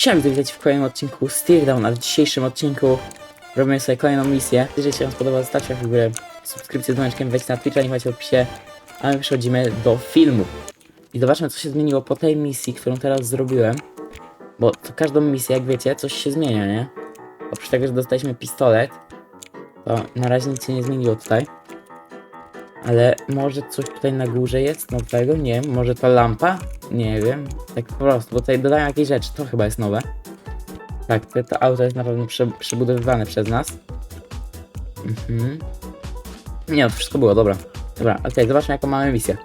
Siema, witajcie w kolejnym odcinku Steerdown, a w dzisiejszym odcinku robimy sobie kolejną misję. Jeżeli się wam spodoba, zostawcie w górę subskrypcję z dzwoneczkiem, wejdźcie na Twitcha, nie macie w opisie, a my przechodzimy do filmu. I zobaczmy, co się zmieniło po tej misji, którą teraz zrobiłem. Bo co każdą misję, jak wiecie, coś się zmienia, nie? Oprócz tego, że dostaliśmy pistolet, to na razie nic się nie zmieniło tutaj. Ale może coś tutaj na górze jest nowego? Nie wiem. Może ta lampa? Nie wiem. Tak po prostu, bo tutaj dodają jakieś rzeczy. To chyba jest nowe. Tak, to, to auto jest na pewno prze, przebudowywane przez nas. Mhm. Nie, no to wszystko było, dobra. Dobra, okej, zobaczmy jaką mamy misję.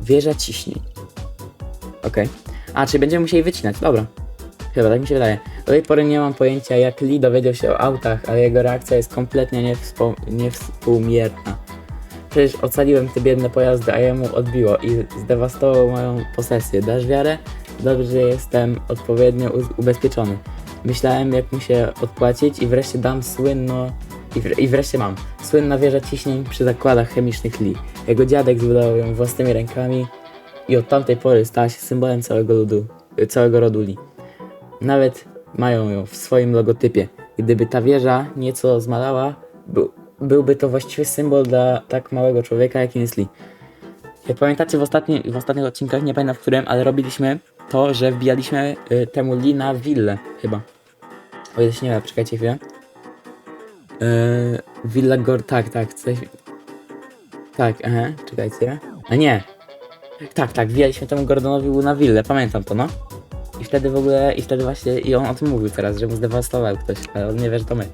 Wieża ciśnień. Okej. A, czyli będziemy musieli wycinać, dobra. Chyba, tak mi się wydaje. Do tej pory nie mam pojęcia, jak Lee dowiedział się o autach, ale jego reakcja jest kompletnie niewspółmierna. Przecież ocaliłem te biedne pojazdy, a jemu odbiło i zdewastował moją posesję. Dasz wiarę? Dobrze, że jestem odpowiednio ubezpieczony. Myślałem, jak mu się odpłacić i wreszcie dam słynno... I, I wreszcie mam. Słynna wieża ciśnień przy zakładach chemicznych Lee. Jego dziadek zbudował ją własnymi rękami i od tamtej pory stała się symbolem całego ludu, całego rodu Lee. Nawet mają ją w swoim logotypie. Gdyby ta wieża nieco zmalała, był, byłby to właściwie symbol dla tak małego człowieka, jakim jest Lee. Jak pamiętacie w, ostatni, w ostatnich odcinkach, nie pamiętam w którym, ale robiliśmy to, że wbijaliśmy y, temu Lee na willę, chyba. O ile się nie da, czekajcie chwilę. Yy, Villa Gor, tak, tak, coś... Tak, aha, czekajcie. A nie. Tak, tak, wbijaliśmy temu Gordonowi na willę, pamiętam to, no. I wtedy w ogóle, i wtedy właśnie, i on o tym mówił teraz, że mu zdewastował ktoś, ale on nie wie, że to my.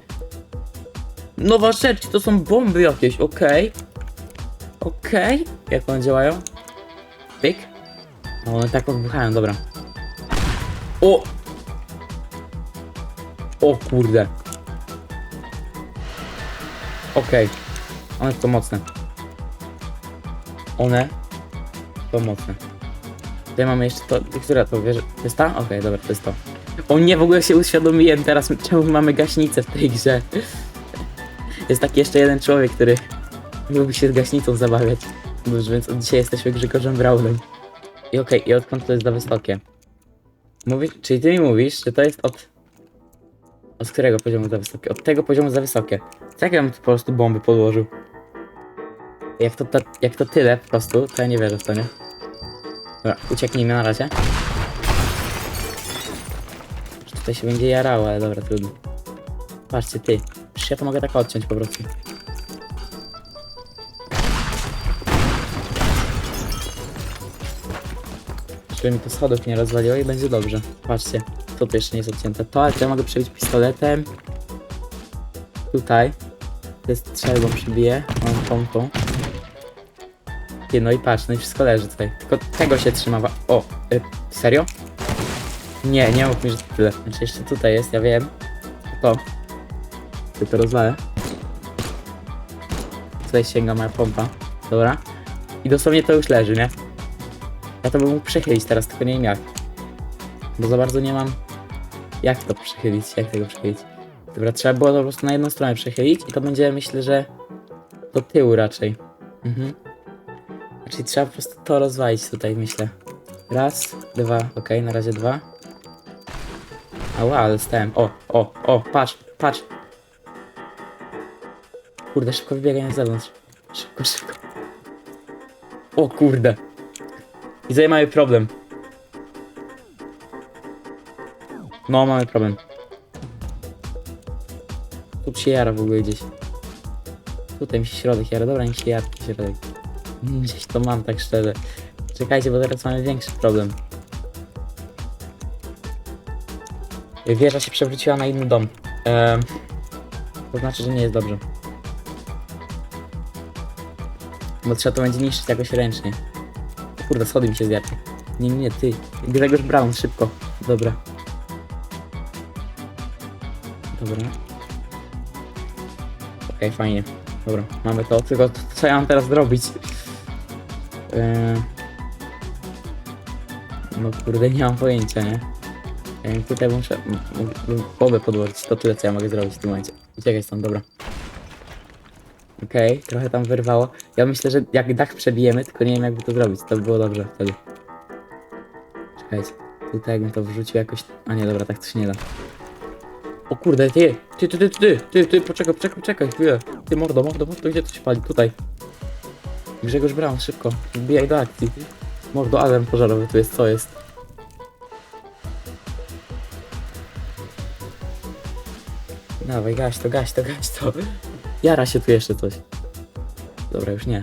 Nowa rzecz, to są bomby jakieś, okej. Okej. Jak one działają? Pyk. No one tak odbuchają, dobra. O! O kurde. Okej. One to mocne. One to mocne. Tutaj mamy jeszcze to, która to wiesz, to jest ta? Okej, dobra, to jest to. O nie, w ogóle się uświadomiłem teraz, czemu mamy gaśnicę w tej grze. Jest taki jeszcze jeden człowiek, który lubi się z gaśnicą zabawiać. Dobrze, więc od dzisiaj jesteśmy Grzegorzem Braunem. I okej, i odkąd to jest za wysokie? Mówisz, czyli ty mi mówisz, że to jest od... Od którego poziomu za wysokie? Od tego poziomu za wysokie. Co ja tu po prostu bomby podłożył? Jak to, ta, jak to tyle po prostu, to ja nie wierzę w to, nie? Dobra, ucieknijmy na razie. Tutaj się będzie jarało, ale dobra, trudno. Patrzcie, ty. Przecież ja to mogę tak odciąć po prostu. Żeby mi to schodów nie rozwaliło i będzie dobrze. Patrzcie, to jeszcze nie jest odcięte. To, ale to ja mogę przebić pistoletem. Tutaj. To jest strzelbą przybiję. Mam tą, tą. Ty, no i patrz, no i wszystko leży tutaj. Tylko tego się trzyma. O, y, serio? Nie, nie mów mi, że to tyle. Znaczy jeszcze tutaj jest, ja wiem. To. To rozwalę. Tutaj sięga moja pompa. Dobra. I dosłownie to już leży, nie? Ja to bym mógł przechylić teraz, tylko nie wiem jak. Bo za bardzo nie mam jak to przechylić, jak tego przechylić. Dobra, trzeba było to po prostu na jedną stronę przechylić i to będzie myślę, że do tyłu raczej. Mhm. Czyli trzeba po prostu to rozwalić tutaj, myślę. Raz, dwa, okej, na razie dwa. Ała, ale stałem. O, o, o, patrz, patrz. Kurde, szybko wybiegaj na zewnątrz. Szybko, szybko. O kurde. I tutaj mamy problem. No, mamy problem. Tu się jara w ogóle gdzieś. Tutaj mi się środek jara. Dobra, mi się jara środek. Gdzieś to mam, tak szczerze. Czekajcie, bo teraz mamy większy problem. Wieża się przewróciła na inny dom. Ehm, to znaczy, że nie jest dobrze. Bo trzeba to będzie niszczyć jakoś ręcznie. Kurde, schody mi się zjadły. Nie, nie, ty. Gregor Brown, szybko. Dobra. Dobra. Okej, fajnie. Dobra, mamy to. Tylko co ja mam teraz zrobić? Eee... No kurde, nie mam pojęcia, nie? Eee, tutaj muszę bombę podłożyć. To tyle, co ja mogę zrobić w tym momencie. Uciekaj stąd, dobra. Okej, trochę tam wyrwało. Ja myślę, że jak dach przebijemy, tylko nie wiem jakby to zrobić. To by było dobrze wtedy. Czekajcie. Tutaj jakbym to wrzucił jakoś... A nie, dobra, tak się nie da. O kurde, ty, ty, ty, ty, ty, ty, ty, poczekaj, poczekaj, poczekaj, chwilę. Ty, mordo, mordo, mordo, gdzie to się pali? Tutaj. Grzegorz Braun, szybko, wbijaj do akcji. Mordo, alarm pożarowy tu jest, co jest? Dawaj, gaś to, gaś to, gaś to. Jara się tu jeszcze coś. Dobra, już nie.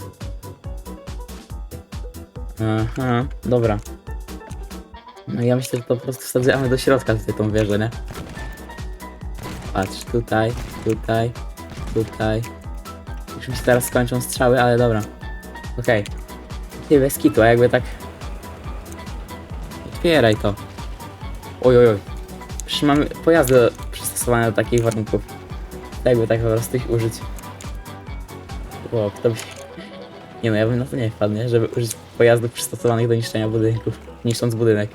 Aha, dobra. No ja myślę, że po prostu wsadzamy do środka tutaj tą wieżę, nie? Patrz, tutaj, tutaj, tutaj. Już mi się teraz skończą strzały, ale dobra. Okej. Ty, bez kitu, a jakby tak... Otwieraj to. Oj, oj, oj. Przecież mamy pojazdy przystosowane do takich warunków. Jakby tak po prostu ich użyć. Wow, kto by... Nie no, ja bym na to nie wpadł, nie? Żeby użyć pojazdów przystosowanych do niszczenia budynków, niszcząc budynek.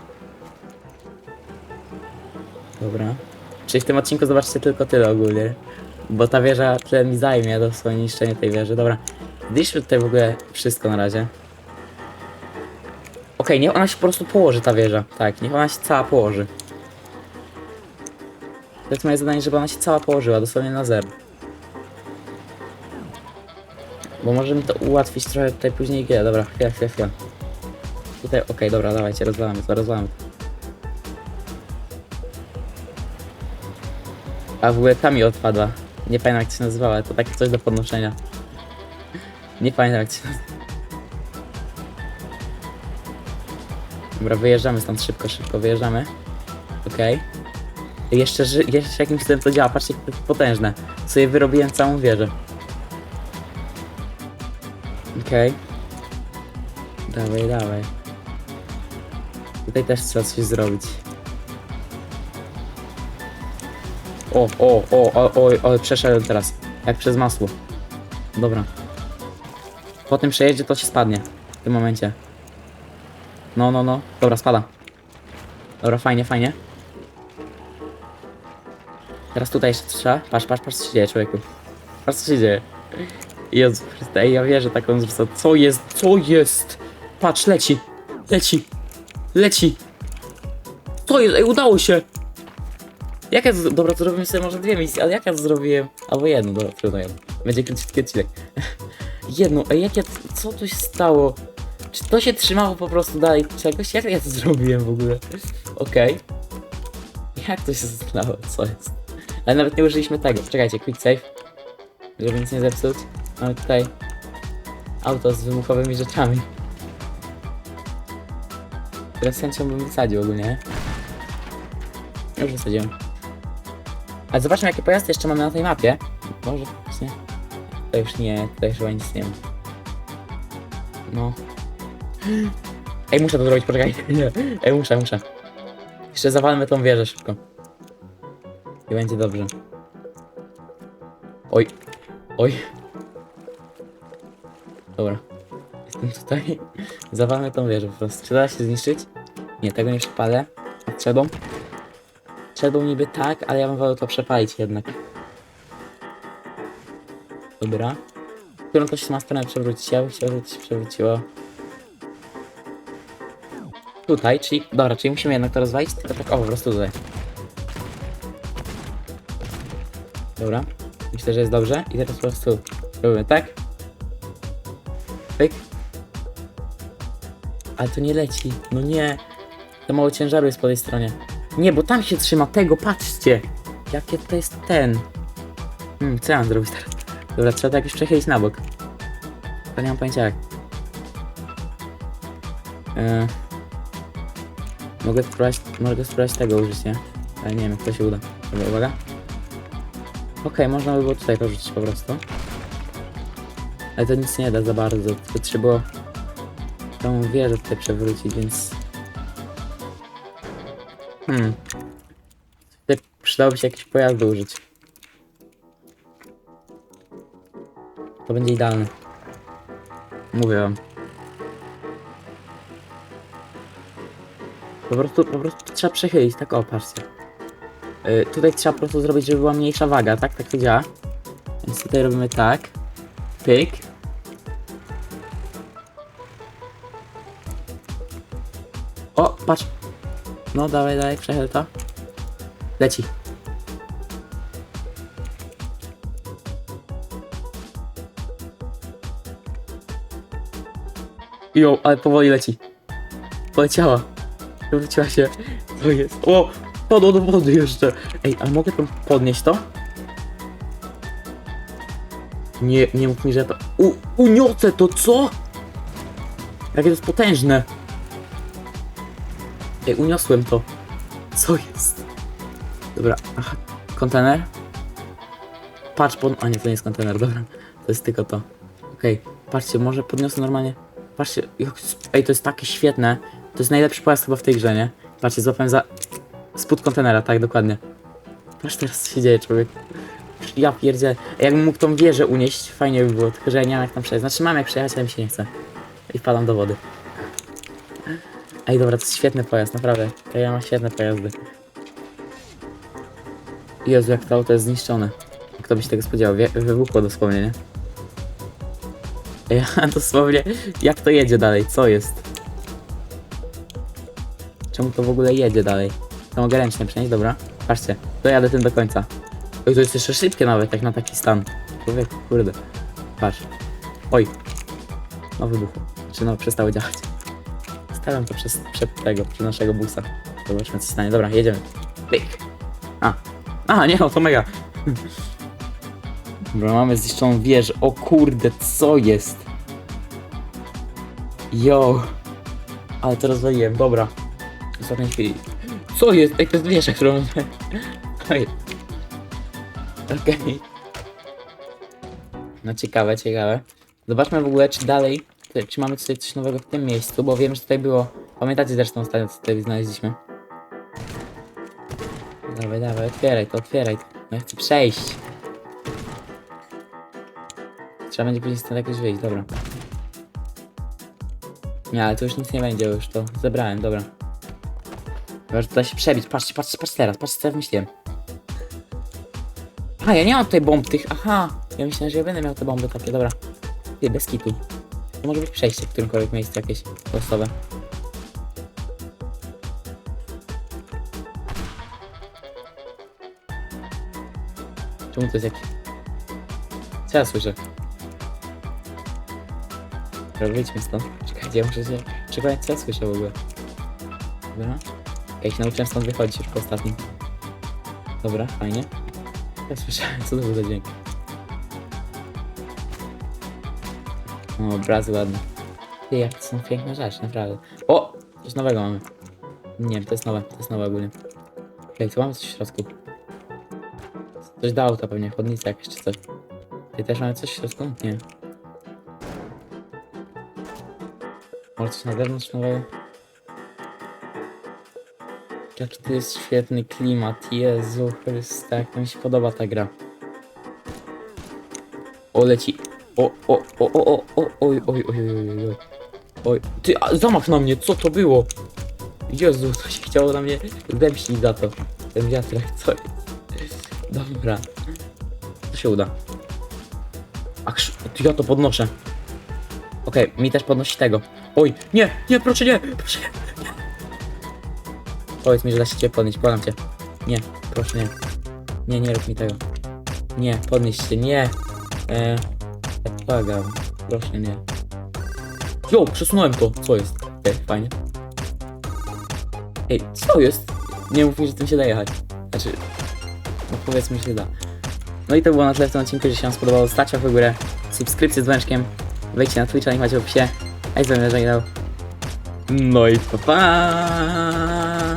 Dobra. Czyli w tym odcinku zobaczcie tylko tyle ogólnie. Bo ta wieża tyle mi zajmie dosłownie niszczenie tej wieży. Dobra. Zliczmy tutaj w ogóle wszystko na razie. Okej, niech ona się po prostu położy, ta wieża. Tak, niech ona się cała położy. To jest moje zadanie, żeby ona się cała położyła, dosłownie na zero. Bo może mi to ułatwić trochę tutaj później G. Dobra, chwila, chwila, chwila. Tutaj, okej, dobra, dawajcie, rozwalamy to, rozwalamy to. A w ogóle ta mi odpadła. Nie pamiętam jak to się nazywała, to takie coś do podnoszenia. Nie pamiętam jak się nazywa. Dobra, wyjeżdżamy stąd szybko, szybko wyjeżdżamy. Okej. Jeszcze, ży- jeszcze jakimś cudem to działa, patrzcie jak to jest potężne. Sobie wyrobiłem całą wieżę. Okej. Dawaj, dawaj. Tutaj też trzeba coś zrobić. O, o, o, o, o, o, przeszedłem teraz. Jak przez masło. Dobra. Po tym przejeździe to się spadnie. W tym momencie. No, no, no. Dobra, spada. Dobra, fajnie, fajnie. Teraz tutaj jeszcze trzeba. Patrz, patrz, patrz co się dzieje, człowieku. Patrz co się dzieje. Jezu Chryste, ej, ja wierzę taką zrzucę. Co jest? Co jest? Patrz, leci. Leci. Leci. Co jest? Ej, udało się. Jak ja. Dobra, to robimy sobie może dwie misje, ale jak ja zrobiłem? Albo jedno, dobra, trudno jedno. Będzie krótki odcinek. jedno, ej, jak ja... Co tu się stało? Czy to się trzymało po prostu dalej czegoś? Jak ja to zrobiłem w ogóle? Okej. Jak to się stało? Co jest? Ale nawet nie użyliśmy tego. Czekajcie, quick save. Żeby nic nie zepsuć. Mamy tutaj auto z wybuchowymi rzeczami. Które z chęcią bym wysadził ogólnie. nie? Już wysadziłem. Ale zobaczmy jakie pojazdy jeszcze mamy na tej mapie. Może właśnie. To już nie, tutaj chyba nic nie ma. No. Ej, muszę to zrobić, poczekaj. Ej, muszę, muszę. Jeszcze zawalmy tą wieżę szybko. I będzie dobrze. Oj. Oj. Dobra. Jestem tutaj. Zawalmy tą wieżę po prostu. Czy da się zniszczyć? Nie, tego nie przepalę. A Trzeba? Trzeba niby tak, ale ja bym wolał to przepalić jednak. Dobra. Którą to się ma stronę przewrócić? Ja bym chciał, żeby to się przewróciło. Tutaj, czyli... Dobra, czyli musimy jednak to rozwalić, tylko tak o, po prostu tutaj. Dobra. Myślę, że jest dobrze. I teraz po prostu robimy tak. Pyk. Ale to nie leci. No nie. To mało ciężaru jest po tej stronie. Nie, bo tam się trzyma tego, patrzcie. Jakie to jest ten. Hmm, co ja mam zrobić teraz? Dobra, trzeba to jakoś przechylić na bok. To nie mam pojęcia jak. Eee, mogę spróbować, mogę spróbować tego użyć, nie? Ale nie wiem, jak to się uda. Dobra, uwaga. Okej, można by było tutaj to rzucić po prostu. Ale to nic nie da za bardzo, tylko trzeba tą wieżę tutaj przewrócić, więc... Hmm. Tutaj przydałoby się jakieś pojazdy użyć. To będzie idealne. Mówię wam. Po prostu, po prostu trzeba przechylić, tak o, patrzcie. Y, tutaj trzeba po prostu zrobić, żeby była mniejsza waga, tak? Tak to działa. Więc tutaj robimy tak. Pyk. O, patrz. No, dawaj, dawaj, przechyl to. Leci. Jo, ale powoli leci. Poleciała. Wróciła się. To jest. O! Padło do wody jeszcze. Ej, ale mogę tam podnieść to? Nie, nie mów mi, że to. U, uniosę to, co? Jakie to jest potężne. Ej, uniosłem to. Co jest? Dobra, aha. Kontener? Patrz pod... A nie, to nie jest kontener, dobra. To jest tylko to. Okej, patrzcie, może podniosę normalnie. Patrzcie. Ej, to jest takie świetne. To jest najlepszy pojazd chyba w tej grze, nie? Patrzcie, złapałem za... Spód kontenera, tak, dokładnie. Patrz teraz, co się dzieje, człowiek. Ja pierdzę. Jakbym mógł tą wieżę unieść, fajnie by było, tylko że ja nie mam jak tam przejść. Znaczy mam jak przejechać, ale mi się nie chce. I wpadam do wody. Ej, dobra, to jest świetny pojazd, naprawdę. To ja mam świetne pojazdy. Jezu, jak to auto jest zniszczone. Kto by się tego spodziewał? Wybuchło dosłownie, nie? Ej, a dosłownie, jak to jedzie dalej? Co jest? Czemu to w ogóle jedzie dalej? To mogę ręcznie przenieść, dobra. Patrzcie, dojadę tym do końca. Oj, to jest jeszcze szybkie nawet, jak na taki stan. Człowiek, kurde. Patrz. Oj. No wybuchło. Czy no przestało działać. Stawiam to przez, przed tego, przed naszego busa. Zobaczmy co się stanie. Dobra, jedziemy. Pyk. A. A, nie, no to mega. Dobra, mamy zniszczoną wieżę. O kurde, co jest? Yo. Ale to rozwaliłem, dobra. W ostatniej chwili. Co jest? Ej, to jest wieża, którą... Oj. Okej. No ciekawe, ciekawe. Zobaczmy w ogóle, czy dalej, czy- mamy tutaj coś nowego w tym miejscu, bo wiem, że tutaj było... Pamiętacie zresztą ostatnio, co tutaj znaleźliśmy? Dawaj, dawaj, otwieraj to, otwieraj to. No ja chcę przejść. Trzeba będzie później stąd jakoś wyjść, dobra. Nie, ale to już nic nie będzie, już to zebrałem, dobra. Może tutaj się przebić, patrzcie, patrzcie, patrzcie teraz, patrzcie co ja wymyśliłem. A, ja nie mam tutaj bomb tych, aha. Ja myślałem, że ja będę miał te bomby takie, dobra. Ty, bez kitu. To może być przejście w którymkolwiek miejscu jakieś losowe. Czemu to jest jakieś... Co ja słyszę? Dobra, wyjdźmy stąd. Czekajcie, ja muszę się przekonać, co ja słyszę w ogóle. Dobra. Ja się nauczyłem stąd wychodzić już po ostatnim. Dobra, fajnie. Ja słyszałem, co to był za dźwięk. O, obrazy ładne. Ty, jak to są piękne rzeczy, naprawdę. O! Coś nowego mamy. Nie wiem, to jest nowe, to jest nowe ogólnie. Okej, tu mamy coś w środku. Coś dało to pewnie, chodnica jakaś czy coś. Ty też mamy coś w środku? Nie. Może coś na zewnątrz nowego? Jaki to jest świetny klimat, Jezu Chryste, jak mi się podoba ta gra. O, leci. O, o, o, o, o, oj, oj, oj, oj, oj, oj. Oj, ty, a, zamach na mnie, co to było? Jezu, to się chciało na mnie zemścić za to. Ten wiatrak, co? Dobra. To się uda. Ach, to ja to podnoszę. Okej, mi też podnosi tego. Oj, nie, nie, proszę nie, proszę nie. Powiedz mi, że da się cię podnieść, błagam cię. Nie, proszę nie. Nie, nie rób mi tego. Nie, podnieś się, nie. E, ja błagam, proszę nie. Jo, przesunąłem to, co jest? Ej, fajnie. Ej, co jest? Nie mów mi, że tym się da jechać. Znaczy, no powiedz mi, że się da. No i to było na tyle w tym odcinku, że się wam spodobało. Stawcie w górę, subskrypcję z dzwoneczkiem, wejdźcie na Twitcha, niech macie opisie. A i z wami żegnał. No i pa pa!